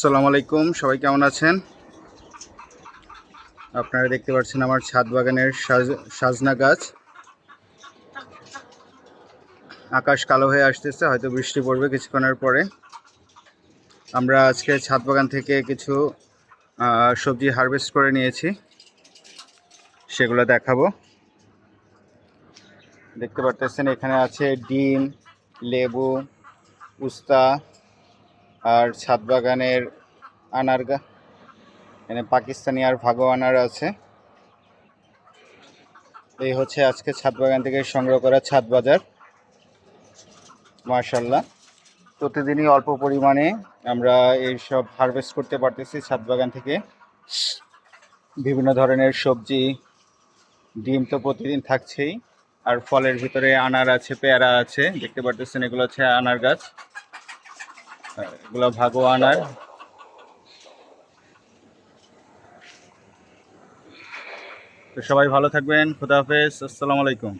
আসসালামু আলাইকুম, সবাই কেমন আছেন? আপনারা দেখতে পাচ্ছেন আমার ছাদ বাগানের সাজ- সাজনা গাছ। আকাশ কালো হয়ে আসতেছে, হয়তো বৃষ্টি পড়বে কিছুক্ষণের পরে। আমরা আজকে ছাদ বাগান থেকে কিছু সবজি হারভেস্ট করে নিয়েছি। সেগুলো দেখাবো। দেখতে পারতেছেন এখানে আছে ডিম, লেবু, উস্তা আর ছাদ বাগানের আনার এখানে পাকিস্তানি আর ভাগো আনার আছে। এই হচ্ছে আজকে ছাদ বাগান থেকে সংগ্রহ করা ছাদ বাজার। মার্শাল্লাহ প্রতিদিনই অল্প পরিমাণে আমরা এইসব হারভেস্ট করতে পারতেছি ছাদ বাগান থেকে। বিভিন্ন ধরনের সবজি, ডিম তো প্রতিদিন থাকছেই। আর ফলের ভিতরে আনার আছে, পেয়ারা আছে, দেখতে পারতেছেন এগুলো হচ্ছে আনার গাছ। এগুলো ভাগো আনার তো সবাই ভালো থাকবেন খুদা হাফেজ আসসালামু আলাইকুম।